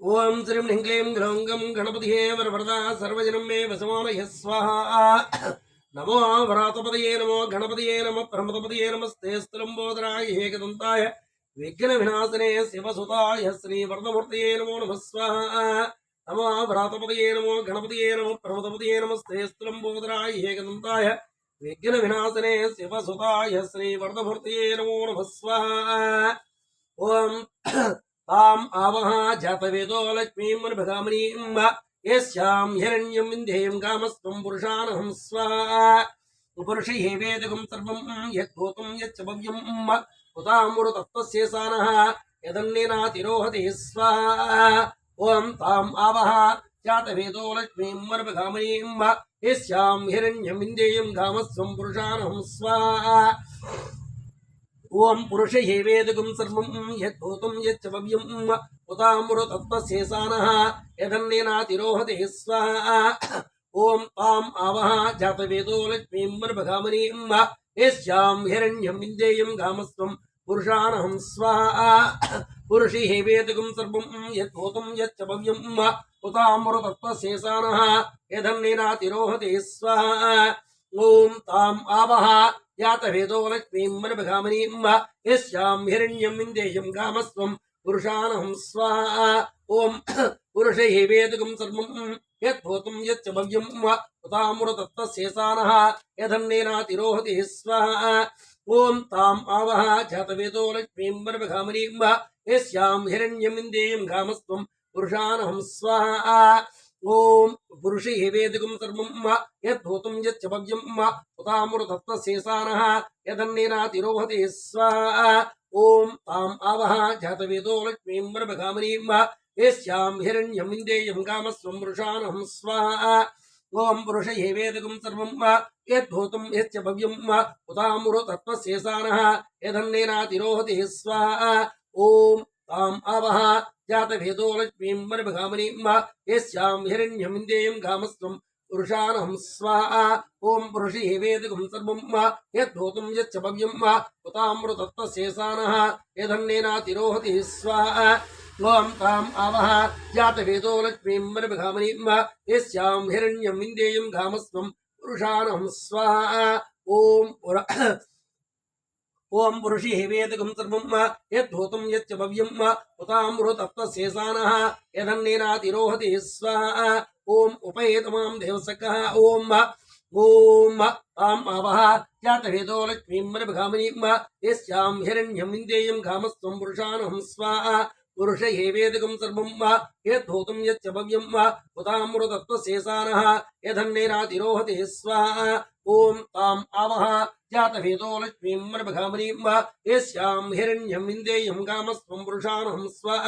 ஓம் ஸ்ரீம் ஹிங்லீம் கிளௌங்கம் கணபதியே வரவரதா சர்வஜனம் மே வசமாமய ஸ்வஹா. நமோ வராத்தபதியே நமோ கணபதியே நம பிரமதபதியே நமஸ்தேஸ்திரம்போதராய ஏகதந்தாய விக்ன விநாசனே சிவசுதாய ஸ்ரீ வரதமூர்த்தியே நமோ நம ஸ்வஹா. நமோ வராத்தபதியே நமோ கணபதியே நம பிரமதபதியே நமஸ்தேஸ்திரம்போதராய ஏகதந்தாய விக்ன விநாசனே சிவசுதாய ஸ்ரீ வரதமூர்த்தியே நமோ நம ஸ்வஹா. ஓம் తాం ఆవహ జాతవేదో లక్ష్మీం మనభగామనీం ఏష్యాం హిరణ్యం వింధ్యేయం కామస్వం పురుషానహం స్వ పురుషి హేవేదకం సర్వం యద్భూతం యచ్చ భవ్యం ఉతామృతత్వస్యేసానః యదన్నేనాతిరోహతే స్వ ఓం తాం ఆవహ జాతవేదో లక్ష్మీం మనభగామనీం ఏష్యాం హిరణ్యం వింధ్యేయం కామస్వం పురుషానహం స్వ ఓం పురుష హేవేదకం సర్వం యద్భూతం యచ్చవ్యం ఉదామృతత్వశేషాన యదన్నేనాతిరోహతే స్వాహ ఓం తాం ఆవహ జాతవేదో లక్ష్మీం వరభగామనీం యస్యాం హిరణ్యం విందేయం గామస్వం పురుషానహం స్వాహ పురుషి హేవేదకం సర్వం యద్భూతం యచ్చవ్యం ఉదామృతత్వశేషాన యదన్నేనాతిరోహతే స్వాహ ఓం తాం ఆవహ జాతవేదో లక్ష్మీం మనభగామనీం యస్యాం హిరణ్యం విందేయం కామస్వం పురుషానహం స్వాహ ఓం పురుషైः వేదకం సర్వం యద్భూతం యచ్చ భవ్యం ఉతామృతత్వశేషానः యదన్నేనాతిరోహతి స్వాహ ఓం తాం ఆవహ జాతవేదో లక్ష్మీం మనభగామనీం యస్యాం హిరణ్యం విందేయం కామస్వం పురుషానహం స్వాహ ఓం పురుషి వేదికం సర్వం యద్భూతం యచ్చ భవ్యం ఉతామృతత్వశేషానः యదన్నేనాతిరోహతి స్వాహ. ఓం తాం ఆవహ జాతవేదో లక్ష్మీం వరభగామనీం యస్యాం హిరణ్యం ఇందేయం కామస్వం పురుషానహం స్వాహ. ఓం పురుష వేదికం సర్వం యద్భూతం యచ్చ భవ్యం ఉతామృతత్వశేషానः యదన్నేనాతిరోహతి స్వాహ. ఓం ताम् आवह जातभेदो लक्ष्मीम् वनभगामनीम् वा यस्याम् हिरण्यमिन्देयम् गामस्त्वम् पुरुषानहं स्वाहा। ॐ पुरुषि हेवेदकं सर्वं वा यद्धोतुं यच्च भव्यं वा उतामृतत्वशेषानः यधन्नेनातिरोहति स्वाहा। ॐ ताम् आवह जातवेदो लक्ष्मीं वनभगामनीं वा यस्यां हिरण्यमिन्देयं गामस्त्वं पुरुषानहं स्वाहा। ॐ ओम पुरुषि हिवेदकं सर्वं यद्धूतं यच्च भव्यं ओम यदन्नेनातिरोहति स्वाहा, ओम ओम देवसकः ॐ ॐ ताम् आवः जातवेदो लक्ष्मीं मनभिघामनीं यस्यां हिरण्यं निन्देयं घामस्त्वं पुरुषानहं स्वाहा పురుష వేదకం సర్వం వా యద్భూతం యచ్చ భవ్యం ఉతామృతత్వశేషానः యదన్నేనాతిరోహతి స్వాహ ఓం తాం ఆవహ జాతవేదో లక్ష్మీం వరభగామనీం యస్యాం హిరణ్యం విందేయం కామస్వం పురుషానహం స్వాహ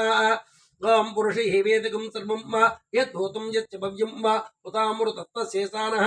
ఓం పురుషై వేదకం సర్వం యద్భూతం యచ్చ భవ్యం ఉతామృతత్వశేషానः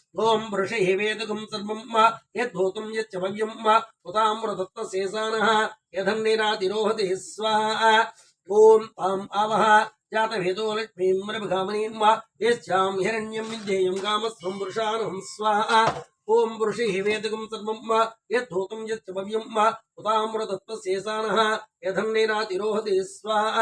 ఓం పురుషై వేదకం సర్వం యద్భూతం యచ్చ భవ్యం ఉతామృతత్వశేషానः యధన్నిరాతిరోహతి స్వాహ ఓం తాం ఆవహ జాతవేదో లక్ష్మీం వరభగామనీం యశ్చాం హిరణ్యం విద్యేయం కామస్వం పురుషానహం స్వాహ ఓం పురుషై వేదకం సర్వం యద్భూతం యచ్చ భవ్యం ఉతామృతత్వశేషానः యధన్నిరాతిరోహతి స్వాహ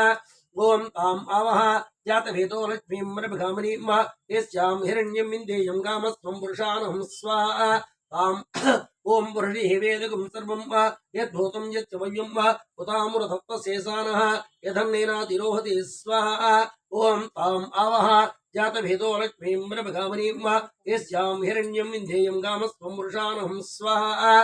ओम आम आवह जातभेदो लक्ष्मीमरभिगामिनी मः यस्यां हिरण्यं विन्देयं कामस्त्वं पुरुषानहं स्वाहा। ताम् ॐ पुरुषिः वेदगुं सर्वं वा यद्भूतं यच्च वयं वा उतामुरथत्वशेषानः यधन्नेनातिरोहति स्वाहा। ॐ ताम् आवह जातभेदो लक्ष्मीं रभगामनीं वा यस्यां हिरण्यं विन्धेयं गामस्त्वं पुरुषानहं स्वाहा।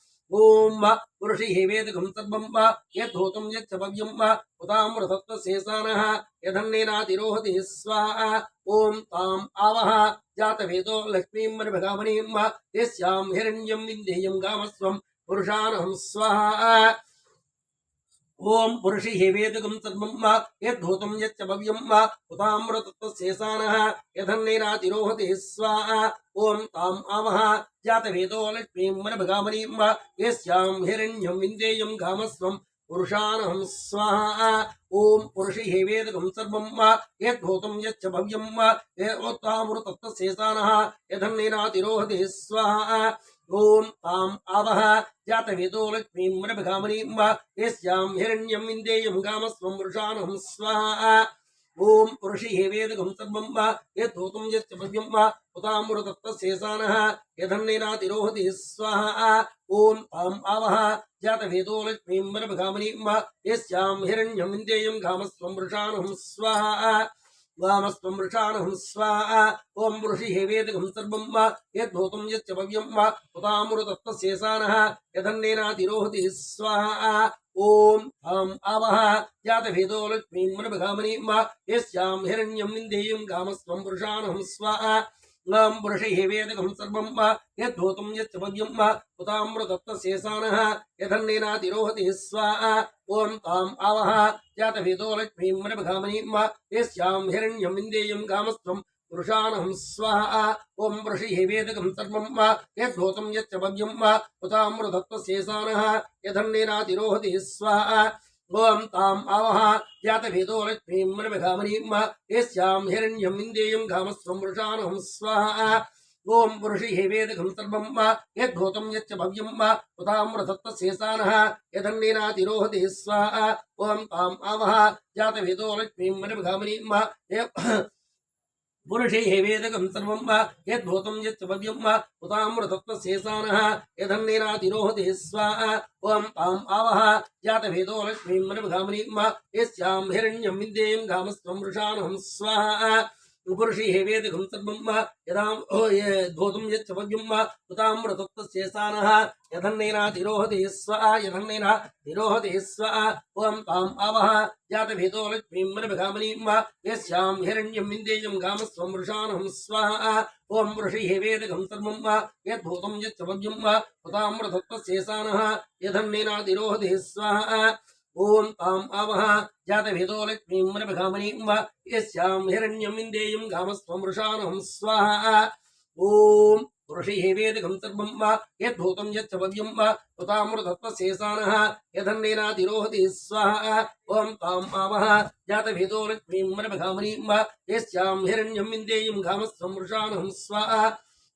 ओम वा पुरुषि हेवेदकं सर्वं वा यद्धूतं यच्छव्यं वा उतामृतत्वशेषानः यधन्येनातिरोहति स्वाहा। ॐ ताम् आवह जातवेदो लक्ष्मीं मर्भगामनीं वा तेस्यां हिरण्यं विन्देयं गामस्वं पुरुषानहं स्वाहा। ओम पुरुषि हेवेदकम सर्वम वा यद्धूतम यच्च भव्यम वा उतामृतत्वशेषानः यधन्नैरातिरोहति स्वाहा। ओम ताम आमः जातवेदो लक्ष्मीं वनभगामनीं वा, यस्यां हिरण्यं विन्देयं घामस्वं पुरुषानहं स्वाहा। ओम पुरुषि हेवेदकं सर्वं वा यद्धूतं यच्च भव्यं वा योत्तामृतत्वशेषानः यधन्नैरातिरोहति स्वाहा। ఓం తాం ఆవహ జాతవేదో లక్ష్మీం మనభగామనీం వా యస్యాం హిరణ్యం విందేయం కామస్వం పురుషానహం స్వాహ ఓం పురుషి హేవేదకం సర్వం వా యద్ధూతం యచ్చ భవ్యం వా ఉతామృతత్వశేషానః యధన్నేనాతిరోహతి స్వాహ ఓం తాం ఆవహ జాతవేదో లక్ష్మీం వరభగామనీం వా యస్యాం హిరణ్యం విందేయం కామస్వం వృషానహం స్వాహ వామస్వం వృషానహం స్వాహ ఓం వృషి హేవేదకం సర్వం వా యద్ధూతం యచ్చ భవ్యం వా ఉతామృతత్వశేషానః యధన్నేనాతిరోహతి స్వాహ ఓం తాం ఆవహ జాతవేదో లక్ష్మీం వరభగామనీం వా యస్యాం హిరణ్యం విందేయం కామస్వం వృషానహం స్వాహ ం వేదకం సర్వం వా యద్ధూతం యచ్చ భవ్యం వా ఉతామృతత్వశేషానः యధన్నేనాతిరోహతి స్వాహ ఓం తాం ఆవహ జాతవేదో లక్ష్మీం వనభగామనీం వా యస్యాం హిరణ్యం విందేయం కామస్వం పురుషానహం స్వాహ ఓం పురుషైः వేదకం సర్వం వా యద్ధూతం యచ్చ భవ్యం వా ఉతామృతత్వశేషానः యధన్నేనాతిరోహతి స్వాహ ఓం తాం ఆవహ జాతభేదో లక్ష్మీం వనభగామనీం వా హిరణ్యం ఇందేయం ఘామస్వం వృషానహం స్వాహ ఓం పురుషి హేవేదకం సర్వం వా యద్ధూతం యచ్చ భవ్యం వా ఉతామృతత్వశేషానః యధన్నేనాతిరోహతి స్వాహ ఓం తాం ఆవహ జాతవేదో లక్ష్మీం వనభగామనీం पुरुषैः वेदकं सर्वं वा, यद्भूतं यत्सव्यं वा, उतामृतत्वशेषानः यधन्निरातिरोहति स्वाहा ॐ पाम् आवः जातभेदो स्वाहा। ఉపరుషి హేవేది పురుషి హేవేదకం సర్వం వా యదా ధూతం యచ్చ భవ్యం వా తిరోహతి స్వ ఓం తాం ఆవహ జాతవేదో లక్ష్మీం యస్యాం హిరణ్యం విందేయం గామస్వం వృషానహం స్వాహ ఓం వృషి హేవేదకం సర్వం వా యద్భూతం యచ్చ భవ్యం వా ఉతామృతత్వశేషానః యధన్నేనాతిరోహతి స్వాహ ఓం తాం ఆవహ జాతవేదో లక్ష్మీం వనభగామనీం యస్యాం హిరణ్యం విందేయం కామస్వం వృషానహం స్వాహ ఓం పురుషి హేవేదకం సర్వం వా యద్భూతం యచ్చ భవ్యం వా ఉతామృతత్వశేషానః యధన్నేనాతిరోహతి స్వాహ ఓం తాం ఆవహ జాతవేదో లక్ష్మీం వనభగామనీం వా యస్యాం హిరణ్యం విందేయం కామస్వం వృషానహం స్వాహ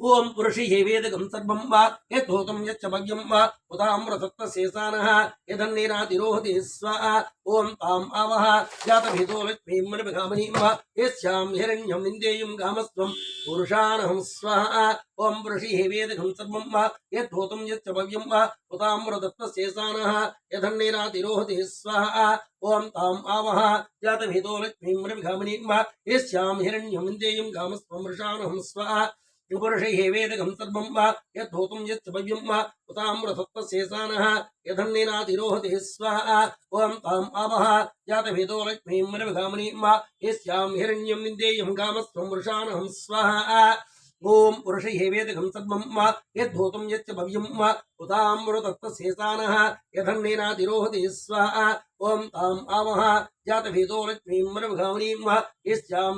ఓం పురుషి హేవేదకం సర్వం వా యద్ధూతం యచ్చ భవ్యం వా ఉతామృతత్వశేషానః యధన్నేనాతిరోహతి స్వాహ ఓం తాం ఆవహ జాతభేదో లక్ష్మీం వనభగామనీం వా యస్యాం హిరణ్యం విందేయం కామస్వం పురుషానహం స్వాహ ఓం పురుషి హేవేదకం సర్వం వా యద్ధూతం యచ్చ భవ్యం వా ఉతామృతత్వశేషానః యధన్నేనాతిరోహతి స్వాహ ఓం తాం ఆవహ జాతభేదో లక్ష్మీం వనభగామనీం వా యస్యాం హిరణ్యం విందేయం కామస్వం వృషానహం స్వాహ పురుషై హేవేదకం సర్వం వా యద్ధూతం యచ్చ భవ్యం వా ఉతామృతత్వశేషానః యధన్నేనాతిరోహతి స్వాహ ఓం తాం ఆవహ జాతభేదో లక్ష్మీం వనభగామనీం వా యస్యాం హిరణ్యం విందేయం కామస్వం వృషానహం స్వాహ ఓం పురుష ఏవేదకం సర్వం యద్భూతం యచ్చ భవ్యం ఉతామృతత్వశేషానः యథన్నేనాతిరోహతి స్వాహ ఓం తాం ఆవహ జాతభేదో లక్ష్మీం మనభగామనీం యస్యాం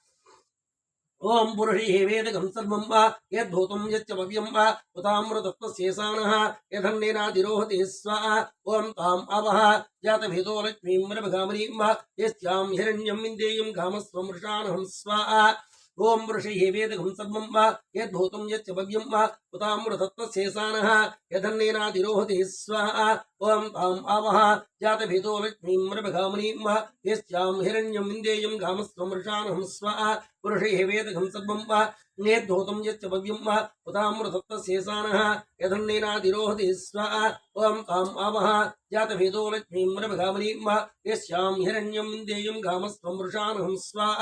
ఓం పురుషి వేదకం సర్వం యద్భూతం యచ్చ భవ్యం ఉతామృతత్వశేషానः యథన్నేనాతిరోహతి స్వాహ ఓం తాం ఆవహ జాతభేదో లక్ష్మీం మనభగామనీం యస్యాం హిరణ్యం విందేయం కామస్వం వృషాణం ओम ऋषि वेद घंसम वा यद्भूतं यच्चव्यं वा उतामृतत्वशेषानः ओम स्वाहा ॐ ताम् आवह जातभीतो लक्ष्मीं रभगामनीं वा यस्यां हिरण्यं विन्देयं घामस्त्वमृषाणहं स्वाहा पुरुषैः वेदघं सर्वं वा नेद्धोतं यच्चव्यं वा उतामृतत्वशेषानः यधन्येनाधिरोहति स्वाहा ॐ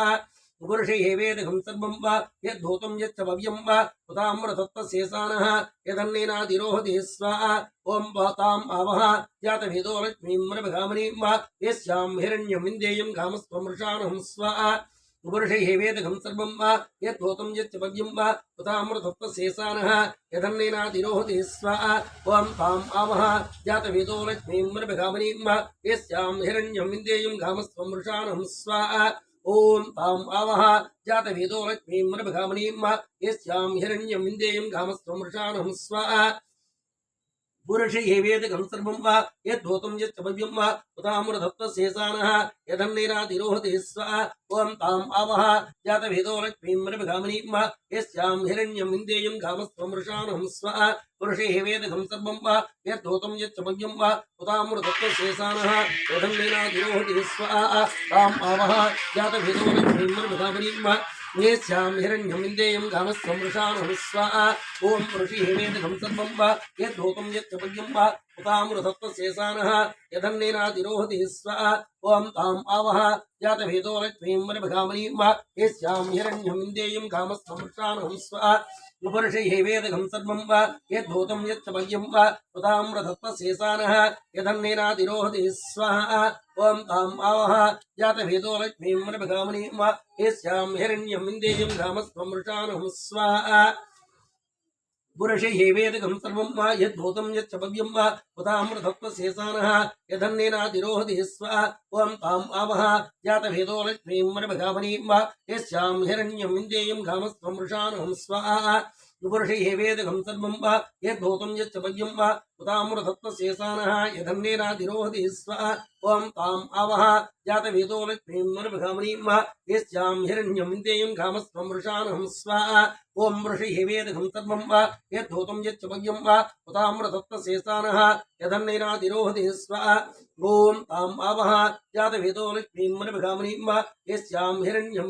वा వేదకం సర్వం యద్భూతం యచ్చ భవ్యం ఉతామృతత్వశేషానः యథన్నేనాతిరోహతి స్వాహ? ఓం వాతాం ఆవహ? జాతభేదో లక్ష్మీం వా? యస్యాం హిరణ్యం విందేయం కామస్వం వృషాణం స్వాహ పురుషై వేదకం సర్వం యద్భూతం యచ్చ భవ్యం ఉతామృతత్వశేషానः యథన్నేనాతిరోహతి స్వాహ? ఓం తాం ఆవహ? జాతవేదో లక్ష్మీం వా? యస్యాం హిరణ్యం విందేయం కామస్వం వృషాణం స్వాహ? ఓం తాం ఆవహ జాతవేదో లక్ష్మీం మనభగామనీం యస్యాం హిరణ్యం విందేయం కామస్వం స్వాహ பூரிஷைவேதகம் சர்வம் வா யத்தோதம் யச்சபவ்யம் வா உதாமிரதத்வசேசானः यधन्नैरातिरोहते स्वः ॐ ताम् आवः जातवेदो लक्ष्मीं रविघामनीं वा यस्यां हिरण्यं विन्देयं घामस्त्वमृषाणहं स्वः पुरुषैर्वेदघं सर्वं वा यद्धूतं यच्चमव्यं वा उतामृतत्वशेषानः यधन्नैरातिरोहते स्वः ताम् आवः जातवेदो लक्ष्मीं रविघामनीं वा येस्यां हिरण्यं विन्देयं गामस्त्वं वृषाणुः स्वाहा ॐ ऋषि हेमेदकं सर्वं वा यद्धूतं यच्चपद्यं वा उतामृतत्वशेषानः यदन्नेनातिरोहति स्वाहा ॐ ताम् आवह जातभेदो लक्ष्मीं वनभगामनीं वा येस्यां हिरण्यं विन्देयं ఉపరుషైవేదగం సర్వం వా యద్భూతం యచ్చమయం వా ఉదామ్రతత్వశేషానః యదన్నేనాతిరోహతి స్వాహ ఓం తాం ఆవహ జాతవేదో లక్ష్మీం రభగామనీం వా ఏష్యాం హిరణ్యం విందేయం రామస్వమృషానుహం స్వాహ. पुरुषैहेवेदकं सर्वं वा यद्भूतं यच्छपद्यं वा उतामृतत्वशेषानः यधन्येनातिरोहति स्वा त्वं ताम् आवह जातभेदो लक्ष्मीं वरभगामनीं वा यस्यां हिरण्यं विन्देयं घामस्त्वमृषानुहं स्वाहा యువర్షి ఏ వేదగం సర్వం వా యద్భూతం యచ్చపద్యం వా ఉతామృతత్వశేషానః యధన్నేనాదిరోహతి స్వ ఓం తాం ఆవః జాతవేదో లక్ష్మీం నర్భగామనీం వా యస్యాం హిరణ్యం దేయం కామస్వమృషానహం స్వ ఓం ఋషి ఏ వేదగం సర్వం వా యద్భూతం యచ్చపద్యం వా ఉతామృతత్వశేషానః యధన్నేనాదిరోహతి స్వ ఓం తాం ఆవః జాతవేదో లక్ష్మీం నర్భగామనీం వా యస్యాం హిరణ్యం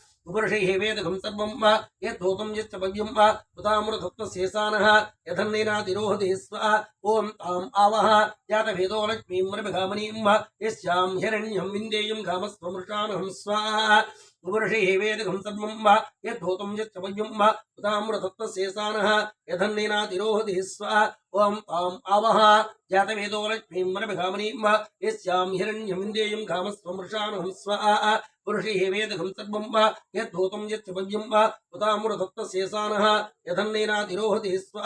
स्वाहा उपऋषैः वेदकं सर्वं वा यद्धूतं यच्च भव्यं वा उतामृतत्वशेषानः यदन्नेनातिरोहति स्वाहा ॐ ताम् आवह जातभेदो लक्ष्मीं वनभगामनीं वा यस्यां हिरण्यं विन्देयं कामस्त्वं वृषाणं स्वाहा ఉపరుషైవేదకం సద్మం వా యద్భూతం యచ్చమయం వా ఉతామృతత్వశేషానః యధన్నేనాతిరోహతి స్వ ఓం తాం ఆవహ జాతవేదో లక్ష్మీం వనభిగామనీం వా యస్యాం హిరణ్యమిందేయం కామస్వమృషాణం స్వ పురుషి హేవేదకం సర్వం వా యద్భూతం యచ్చమయం వా ఉతామృతత్వశేషానః యధన్నేనాతిరోహతి స్వ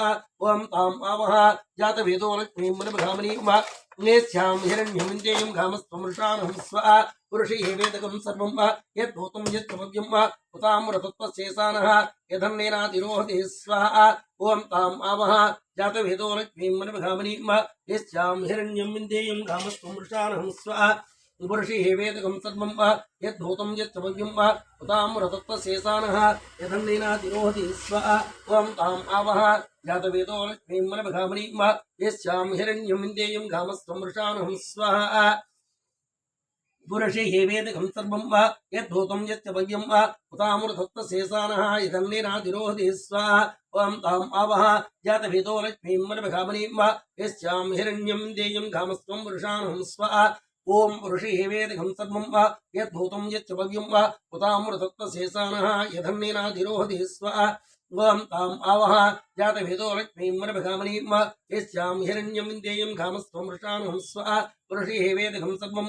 ఓం తాం ఆవహ జాతవేదో లక్ష్మీం వనభిగామనీం వా वा नेस्यां हिरण्यमिन्देयं कामस्वमृषाणं स्व पुरुषि हेवेदकं सर्वं वा, यद्भूतं यच्चमव्यं वा, उताम्रतत्त्वशेषानः यधन्नेनातिरोहति स्वाहा ॐ ताम् आवह, जातभेदो लक्ष्मीं मनभिगामनीं वा यस्यां हिरण्यं विन्देयं పురుషి హేవేదకం సర్వం వా యద్భూతం యత్సవ్యం వా ఉతామృతత్వశేషానః యథన్నేనా తిరోహతి స్వ త్వం తాం ఆవః జాతవేదో లక్ష్మీం మనభగామణీం వా యస్యాం హిరణ్యం విందేయం గామస్త్వం వృషానుహం స్వాహ పురుషి హేవేదకం సర్వం వా యద్భూతం యత్సవ్యం వా ఉతామృతత్వశేషానః యథన్నేనా తిరోహతి స్వాహ ఓం తాం ఆవః జాతవేదో లక్ష్మీం మనభగామణీం వా యస్యాం హిరణ్యం దేయం గామస్త్వం వృషానుహం స్వ ओम ऋषि वेदिघं सर्वं वा यद्भूतं यच्चपव्यं वा उतामृतत्वशेषानः यधन्येनाधिरोहति स्व त्वां ताम् आवह, जातभेदो लक्ष्मीं वरभगामनीं वा यस्यां हिरण्यं विन्देयं स्व।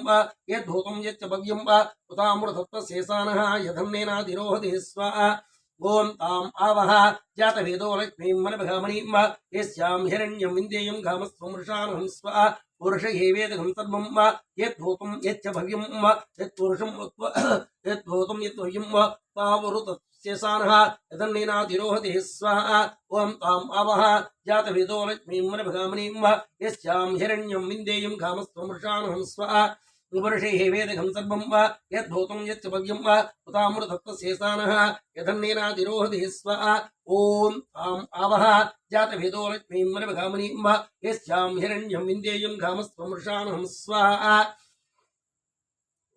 वा यद्भूतं यच्चपव्यं वा यधन्येनाधिरोहति स्व ओम ताम आवह जातवेदो लक्ष्मीं मनभगामनीं वा यस्यां हिरण्यं विन्देयं स्व। పురుష ఏవేద గంతర్మం వా యద్భూతం యచ్చ భవ్యం వా యత్పురుషం యద్భూతం యద్భవ్యం వా తావరు తస్యసానః యదన్నీనాతిరోహతి స్వాహ ఓం తాం ఆవః జాతవేదో లక్ష్మీం వనభగామనీం వా యస్యాం హిరణ్యం విందేయం కామస్త్వమృషానుహం స్వాహ उपऋषे हेवेदकं सर्वं वा यद्भूतं यच्च भव्यं वा उतामृतत्वशेषानः यदन्नेनातिरोहति स्वाहा ॐ ताम् आवह जातभेदो लक्ष्मीं मनभिगामनीं वा यस्यां हिरण्यं विन्देयं कामस्वमृषाणं स्वाहा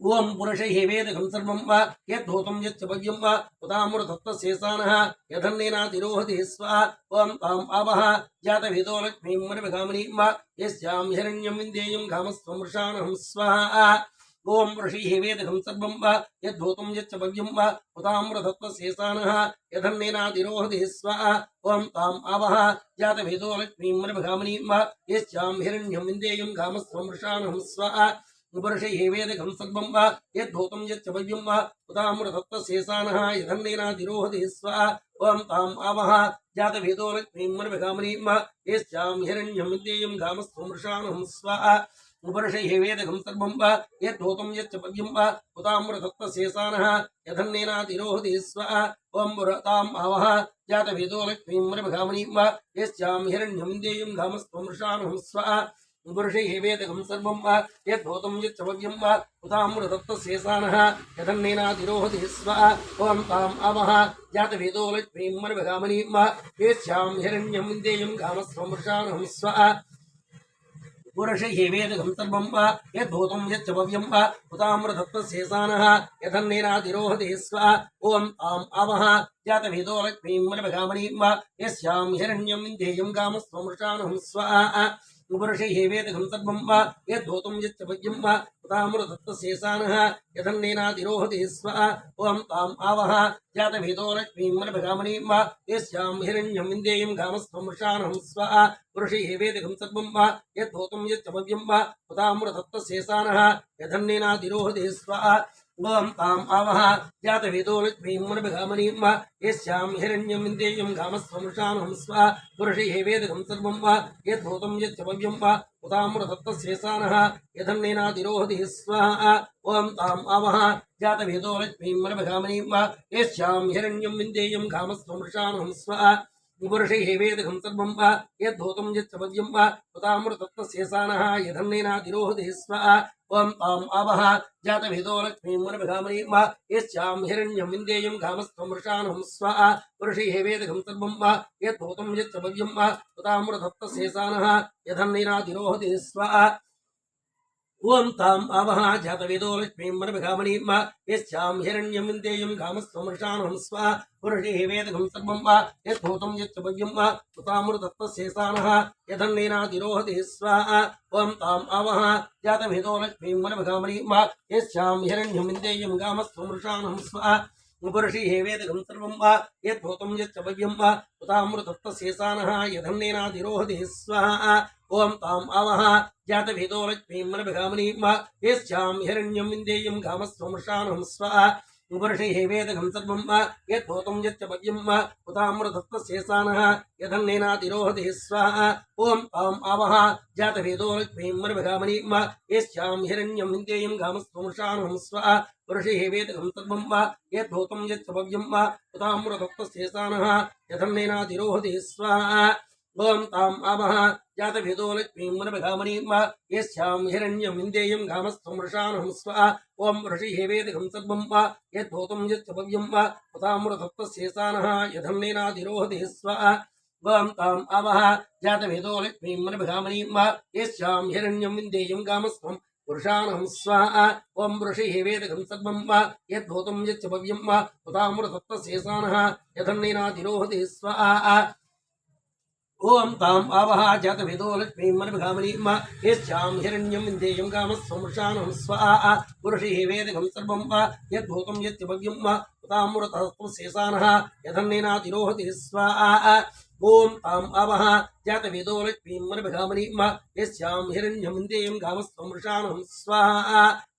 ॐ पुरुष हेवेदकं सर्वं वा, यद्धूतं यच्च भव्यं वा, उतामृतत्वशेषानः यधन्नेनातिरोहति स्वाहा ॐ ताम् आवह जातभेदो लक्ष्मीं मनभिगामनीं वा, यस्यां हिरण्यं विन्देयं कामस्वमृषाणं स्वाहा। ॐ पुरुषि हेवेदकं सर्वं वा, यद्धूतं यच्च भव्यं वा उताम्रतत्वशेषानः यधन्नेनातिरोहति स्वाहा ॐ ताम् आवह जातभेदो लक्ष्मीं मनभिगामनीं वा, यस्यां हिरण्यं विन्देयं कामस्वमृषाणं स्वाहा। ఉపరుషైవేదఘం సద్వం వా యద్భూతం యచ్చవ్యం వా ఉదామృతత్వ శేషాన యధన్నేనా తిరోహతి స్వ ఓం తాం ఆవహ జాతవేదో లక్ష్మీం మర్భగామనీం వా ఏశ్చాం హిరణ్యం విద్యేయం గామస్థమృషానుహం స్వ. ఉపరుషైవేదఘం సర్వం వా యద్భూతం యచ్చవ్యం వా ఉదామృతత్వ శేషాన యధన్నేనా తిరోహతి స్వ ఓం తాం ఆవహ జాతవేదో లక్ష్మీం మర్భగామనీం స్వ. పురుషై ఏవేదకం సర్వం వా యద్భూతం యచ్చవ్యం వా ఉదామృతత్వశేషానः యథన్నేనాతిరోహతి స్వ ఓం తాం ఆమః జాతవేదో లక్ష్మీం మరభగామనీం వా ఏష్యాం హిరణ్యం విందేయం కామస్వమృషాణం స్వ పురుషయేవేదం సర్వం వా యద్భూతం యచ్చవ్యం వా ఉదామృతత్వశేషానः యథన్నేనాతిరోహతి స్వ ఓం తాం ఆమః జాతవేదో లక్ష్మీం మరభగామనీం వా యస్యాం హిరణ్యం విందేయం కామస్వమృషాణం స్వ नुपुरुषैः वेदघं सर्वं वा यद्धोतुं यच्चपज्यं वा उतामृतत्तशेषानः यथन्नेनातिरोहति स्व आवह जातभीतो लक्ष्मीं मनभगामणीं वा यस्यां हिरण्यं विन्देयं घामस्त्वमृषाणं स्व पुरुषैः वेदघं सर्वं ఓం తాం ఆవహ జాతవేదోలక్ష్మీం మునభిగామనీం వా యస్యాం హిరణ్యం ఇంద్రియం గామస్వమృషానుహం స్వ పురుషి హేవేదకం సర్వం వా యద్భూతం యచ్చవ్యం వా ఉదామృతత్వశేషానః యధన్నేనాదిరోహతి స్వాహ ఓం తాం ఆవహ జాతవేదోలక్ష్మీం మునభిగామనీం వా యస్యాం హిరణ్యం ఇంద్రియం గామస్వమృషానుహం స్వ विमर्शैः हेवेद तद्वं वा, यद्धूतं यच्छपद्यं वा हुतामृतत्वस्येसानः यधन्नेनाधिरोहतिः स्व ॐ ताम् आवह जातभेदो लक्ष्मीं वनभिघामनीं वा यस्यां हिरण्यं विन्देयं घामस्त्वं वृषाणुं स्व पुरुषैः वेदघं तद्वं वा, यद्धूतं यच्छपद्यं वा हुतामृतत्वस्येसानः स्व। ఓం తాం ఆవహ జాతవేదో లక్ష్మీం మనభిగామణీం యస్యాం హిరణ్యం విందేయం కామస్వమృషాణం స్వ. పురుషే వేదకం సర్వం వా. యద్భూతం యచ్చభవ్యం వా. ఉతామృతత్వశేషానః యదన్నేనాతిరోహతి స్వాహ ఓం తాం ఆవహ జాతవేదో లక్ష్మీం మనభిగామణీం యశ్యాం హిరణ్యం విందేయం కామస్వమృషాణం స్వ. పురుషే వేదకం సర్వం వా. యద్భూతం యచ్చభవ్యం వా. ఉతామృతత్వశేషానः యదన్నేనాతిరోహతి స్వాహ ఓం ओम ताम आमः जातभीतो लक्ष्मीम्रभिगामनीम् यस्यां हिरण्यं विन्देयं घामस्वमृषाणं स्वाहा उपऋषैहेवेदघं सर्वं यद्धूतं यच्च पद्यं उतामृतत्वशेषानः यधन्नेनातिरोहति स्वाहा ॐ ताम् आवः जातभेदो लक्ष्मीम्रभिगामनीम् यस्यां हिरण्यं विन्देयं घामस्वमृषाणं स्वाहा स्वाहा ఓం తాం ఆమహ జాతభేదో లక్ష్మీం మనభిగామణీం యస్యాం హిరణ్యం విందేయం కామస్వమృషాణం స్వ ఓం ఋషి వేదకం సర్వం యద్భూతం యచ్చభవ్యం ఉతామృతత్వశేషానः యధన్నేనాధిరోహతి స్వ ఓం తాం ఆమః జాతవేదో లక్ష్మీం వా యస్యాం హిరణ్యం విందేయం కామస్వం పురుషాణం స్వాహ ఓం ఋషి వేదకం సర్వం యద్భూతం యచ్చ భవ్యం యచ్చభవ్యం ఉతామృతత్వశేషానः యధన్నేనాధిరోహతి స్వాహ ఓం తాం ఆవహ జాతవేదో లక్ష్మీం మనభిగామణీం యశ్యాం హిరణ్యం విందేయం కామస్వమృషాణం స్వ ఆ పురుషి వేదకం సర్వం వా యద్భూతం యత్యభవ్యం ఉతామృతశేషానः యధన్నేనాతిరోహతి స్వ ఆ ఓం తాం ఆవహ జాతవేదో లక్ష్మీం మనభిగామణీం యశ్యాం హిరణ్యం విందేయం కామస్వమృషాణం స్వ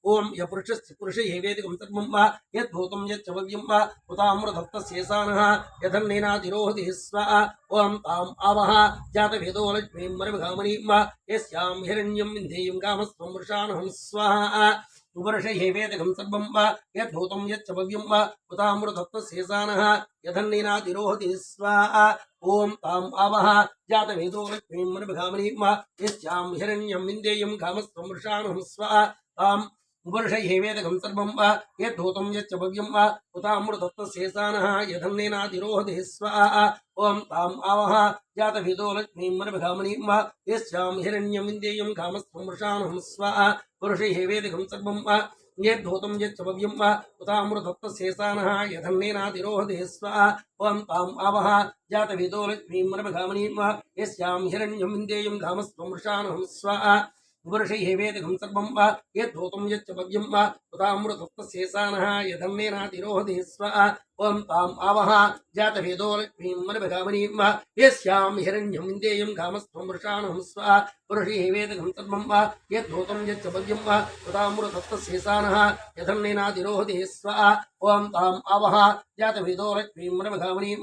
ఓం య పురుషస్య పురుష వేదికం సర్వం వా యద్భూతం యచ్చవ్యం వా ఉతామృతత్వశేషానः యధన్నేనాతిరోహతి స్వ ఓం తాం ఆవహ జాతవేదో లక్ష్మీం మనభిగామణీం యస్యాం హిరణ్యం వింధేయం కామస్వం కామస్వమృషాణం స్వాహ. ఉపరుష ఏవేదకం సర్వం వా యద్భూతం యచ్చవ్యం వా ఉతామృతత్వశేషానः యధన్నేనాతిరోహతి స్వాహ. ఓం తాం ఆవహ జాతవేదో లక్ష్మీం మనభిగామణీం యస్యాం హిరణ్యం విందేయం కామస్వమృషాణం స్వ తాం उपनिष उपर्षैवेदकं सर्वं वा यद्धूतं यच्च भव्यं वा उतामृतत्वशेषानः यधन्नेनाधिरोहदेः स्वाहा ॐ ताम् आवह लक्ष्मी मन भगामनी वा ये श्याम हिरण्यम इंद्रियम यस्यां हिरण्यमिन्देयं कामस्त्वमृषामहं स्वाहा पुरुषैहेवेदकं सर्वं वा ये धोतम ये भव्यं वा उतामृतत्वशेषानः यधन्नेनाधिरोहदेः स्वाहा ॐ ताम् आवह लक्ष्मी मन भगामनी वा ये श्याम हिरण्यम यस्यां हिरण्यमिन्देयं कामस्त्वमृषामहं स्वाहा उपऋषैवेदघं सर्वं वा यद्धोतं यच्च पव्यं वा उतामृतस्तस्येसानः यधन्येनातिरोहदिः स्व ॐ ताम् आवह यच्च पव्यं वा उतामृतस्तस्येसानः यधन्येनातिरोहदिः स्व ॐ ताम् आवह, जातभेदो लक्ष्मीं मनभगामनीं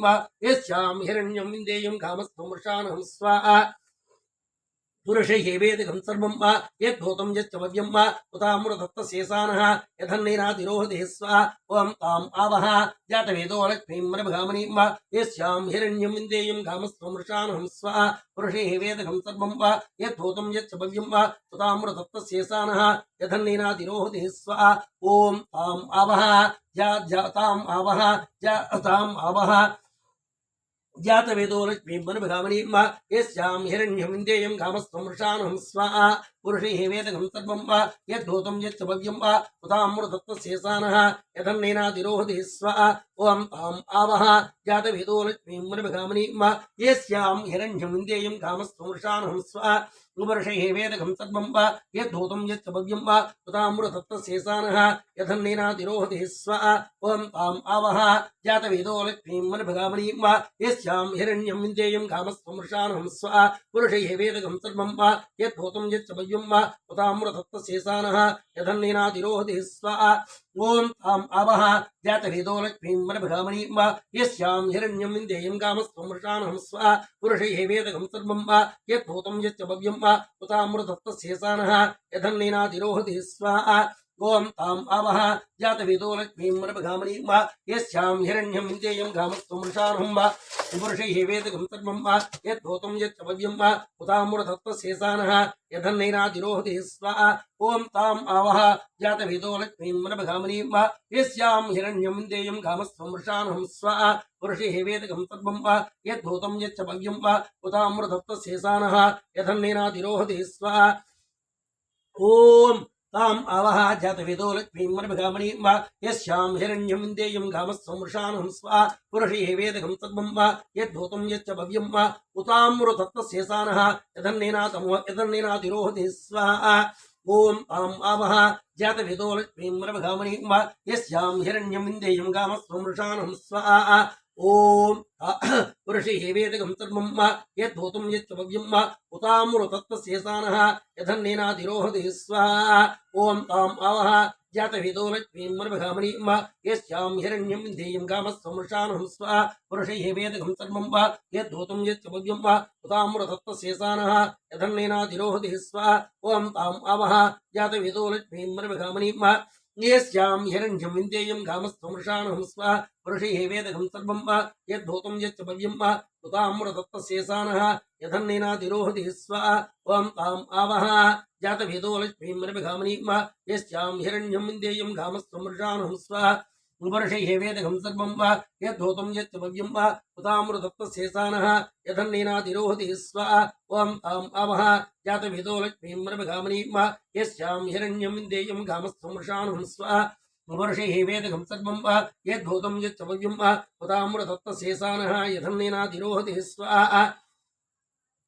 पुरुषैः वेदिकं सर्वं यदूतम यम यच्चव्यं वा उतामृतत्तशेषानः यथन्नैरातिरोहतिः ओं ताम ताम् आवह जातवेदो लक्ष्मीं मृभगामनीं वा यस्यां हिरण्यं विन्देयं घामस्त्वमृषाणहं स्वाहा पुरुषैः वेदिकं सर्वं वा यद्भूतं यच्चव्यं वा उतामृतत्तशेषानः यथन्नैरातिरोहतिः स्वाहा ॐ ताम् आवह जा आवह जा आवह జాతవేదో లక్ష్మీం మనభిగామణీం యస్యాం హిరణ్యం విందేయం కామస్వమృషాణం స్వా పురుషే వేదకం సర్వం వా యద్భూతం యచ్చభవ్యం వా ఉతామృతత్వశేషానः యదన్నేనాతిరోహతి స్వ ఓం ఆం ఆవహ జాతవేదో లక్ష్మీం మనభిగామణీం యస్యాం హిరణ్యం విందేయం కామస్వమృషాణం స్వ ఉపర్షే వేదకం సర్వం వా యద్భూతం యచ్చభవ్యం వా ఉతామృతత్వశేషానः యదన్నేనాతిరోహతి స్వ ఓం తాం ఆవహ జాతవేదో లక్ష్మీం మనభిగామణీం యస్యాం హిరణ్యం విందేయం కామస్వమృషాణం స్వ పురుషే వేదకం సర్వం వా యద్భూతం యచ్చభవ్యం వా ఉతామృతత్వశేషానः యదన్నేనాతిరోహతి స్వ ఓం తాం ఆవహ జాతవేదో లక్ష్మీం మనభిగామణీం యస్యాం హిరణ్యం విందేయం కామస్వమృషాణం స్వ పురుషే వేదకం సర్వం వా యద్భూతం యచ్చభవ్యం వా ఉతామృతత్వశేషానः యదన్నేనాతిరోహతి స్వ ఓం తాం ఆవహ జాతవేదో లక్ష్మీం వా యస్యాం హిరణ్యం విందేయం కామస్వమృషాణం వా పురుషై వేదకం సర్వం వా యద్భూతం యచ్చవ్యం వా ఉతామృతత్వశేషానः యదన్నేనాతిరోహతి స్వ ఓం తాం ఆవహ జాతవేదో లక్ష్మీం వా యస్యాం హిరణ్యం విందేయం కామస్వమృషాణం స్వ పురుషై వేదకం సర్వం వా యద్భూతం యచ్చవ్యం వా ఉతామృతత్వశేషానः యదన్నేనాతిరోహతి స్వ ఓం తాం అవహ జాతవేదో లక్ష్మీం మనభిగామణీం వా యస్యాం హిరణ్యం విందేయం గామస్సమృషానం స్వా పురుషే వేదకం తద్వం వా యద్భూతం యచ్చ భవ్యం వా ఉతామృతత్వశేషానః యదన్నేనాతమో యదన్నేనాతిరోహతి స్వాహ ఓం తాం ఆవహ జాతవేదో లక్ష్మీం మనభిగామణీం వా యస్యాం హిరణ్యం విందేయం గామస్సమృషానం స్వా ओम पुरुषि हेवेदगं सर्वं मा यद्भूतं यत्समव्यं मा उतामृतत्वशेषानः यथन्नेनाधिरोहति ओम ताम ताम् आवः जातविदो लक्ष्मीं मर्भगामनी मा यस्यां हिरण्यं ध्येयं कामस्समृषाणं स्वाहा। पुरुषै हेवेदगं सर्वं वा यद्भूतं यत्समव्यं वा उतामृतत्वशेषानः यथन्नेनाधिरोहति स्वाहा। ॐ ताम् आवः जातविदो लक्ष्मीं मर्भगामनी मा यस्यां हिरण्यं विन्देयं घामस्त्वमृषाणहं स्मः पुरुषैः वेदघं सर्वं वा यद्भूतं यच्च भव्यं वा उताम्रदत्तस्येसानः यथन्नेनातिरोहति स्व ॐ ताम् आवह जातभेदो लक्ष्मीं रविघामनीं वा यस्यां हिरण्यं विन्देयं घामस्त्वमृषाणहं स्व उन्वर्षैः वेदघं सर्वं वा, यद्धोतं यच्च भव्यं वा, उतामृतत्वशेषानः, यथन्नीनातिरोहति स्वाहा ॐ आम् आवः जातभितो लक्ष्मीं रमघामनीं वा यस्यां हिरण्यं देयं घामस्त्वमृषाणुं स्वाहा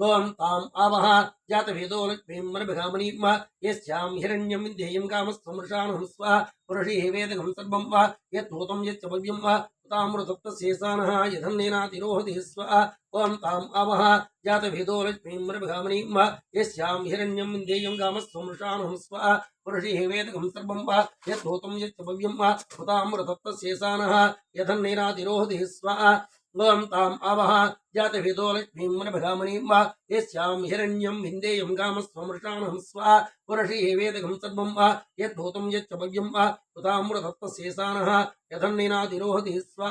ఓం తాం ఆవహ జాతవేదో లక్ష్మీం మర్భగామణీం వా యస్యాం హిరణ్యం విందేయం కామస్సమృషాణం స్వ పురుషే వేదకం సర్వం వా యద్ధూతం యచ్చ భవ్యం వా ఉతామృతత్వశేషానः యథన్నేనాతిరోహతి స్వ ఓం తాం ఆవహ జాతవేదో లక్ష్మీం మర్భగామణీం వా యస్యాం హిరణ్యం విందేయం కామస్సమృషాణం స్వ పురుషే వేదకం సర్వం వా యద్ధూతం యచ్చ భవ్యం వా ఉతామృతత్వశేషానः యథన్నేనాతిరోహతి స్వ ఓం తాం ఆవహ జాతవేదో లక్ష్మీం మనభగామణీం వా యస్యాం హిరణ్యం విందేయం కామస్వమృషాణం స్వా పురుషే వేదకం సర్వం వా యద్భూతం యచ్చ భవ్యం వా ఉతామృతత్వశేషానः యథన్నేనాతిరోహతి స్వా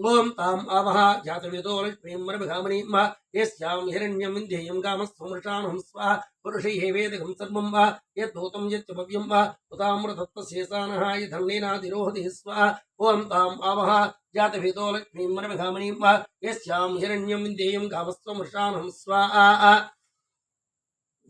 ॐ ताम आवह जातवेदो लक्ष्मीं वरभिघामणीं वा यस्यां हिरण्यं विन्ध्येयं कामस्त्वमृषाणं स्वाहा। पुरुषैः वेदकं सर्वं वा। यद्भूतं यच्चभव्यं वा। उतामृतत्वशेषानः ताम् आवह लक्ष्मीं यस्यां हिरण्यं विन्ध्येयं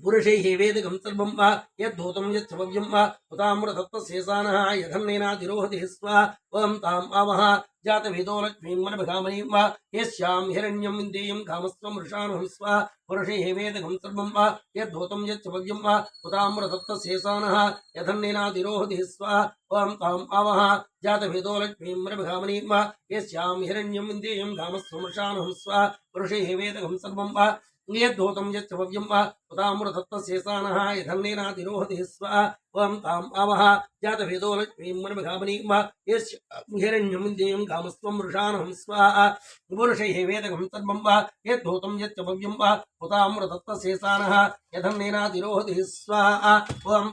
पुरुषैः वेद सर्वं वा, यद्धूतं यच्छ्रव्यं वा उतामृतत्वशेषानः यधन्नेनाधिरोहति स्वा ॐ ताम् आवह, जातभेदो लक्ष्मीं मनभगामनीं वा यस्यां हिरण्यं विन्देयं कामस्त्वं वृषानुहं स्वा पुरुषैः वेद सर्वं वा, यद्धूतं यच्छ्रव्यं वा उतामृतत्वशेषानः यधन्नेनाधिरोहति स्वा ॐ ताम् आवह, जातभेदो लक्ष्मीं मनभगामनीं वा यस्यां हिरण्यं विन्देयं कामस्त्वं वृषानुहं स्वा पुरुषैः वेद सर्वं वा ङ्गेद्धूतं यच्च भव्यं वा उतामृतत्वशेषाणः यधन्नेनातिरोहति स्व त्वं ताम् आवह जातभेदो लक्ष्मीं मनमघामनीं वा यश्च हिरण्यं देयं कामस्त्वं वृषाणहं स्वाः पुरुषैः वेदकं तद्मं वा यद्धूतं यच्च भव्यं वा उतामृतत्वशेषाणः यधन्नेनातिरोहति स्वाः त्वं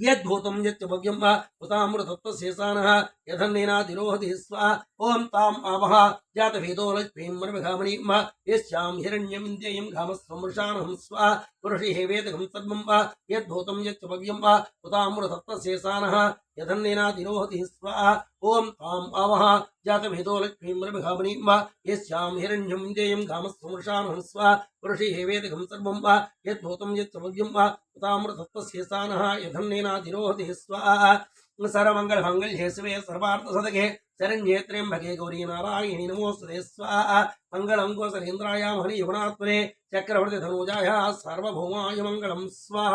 यद्भूतं यच्चभव्यं वा उतामृतत्वशेषानः यथन्नेनातिरोहति स्वा ॐ ताम् आवह। जातभेदो लक्ष्मीं वनविघामणीं वा यस्यां हिरण्यमिन्द्रियं घामस्वमृषाणहं स्वा पुरुषि हेवेत कविपद्मं वा, यद्धूतं यच्चभव्यं वा उतामृतत्वशेषानः यधन्येनातिरोहति स्वाहा ॐ त्वाम् आवः जातभेदो लक्ष्मीमृभिघामनीं वा यस्यां हिरण्यं देयं घामस्वमृषानुहस्व पुरुषि हेवेदघं सर्वं वा, यद्धूतं यच्चभव्यं वा उतामृतत्वशेषानः यधन्येनातिरोहति स्वाहा సర్వమంగళ మంగళ భవ్యం సర్వార్థ సదగే యథన్నేనాతిరోహతి స్వాహ. శరణ్యే త్ర్యంబకే గౌరీ నారాయణి నమోస్తే స్వాహ మంగళం కోసలేంద్రాయ హరి యువనాత్మనే చక్రవర్తి ధనుజాయ సార్వభౌమాయ మంగళం. స్వాహ.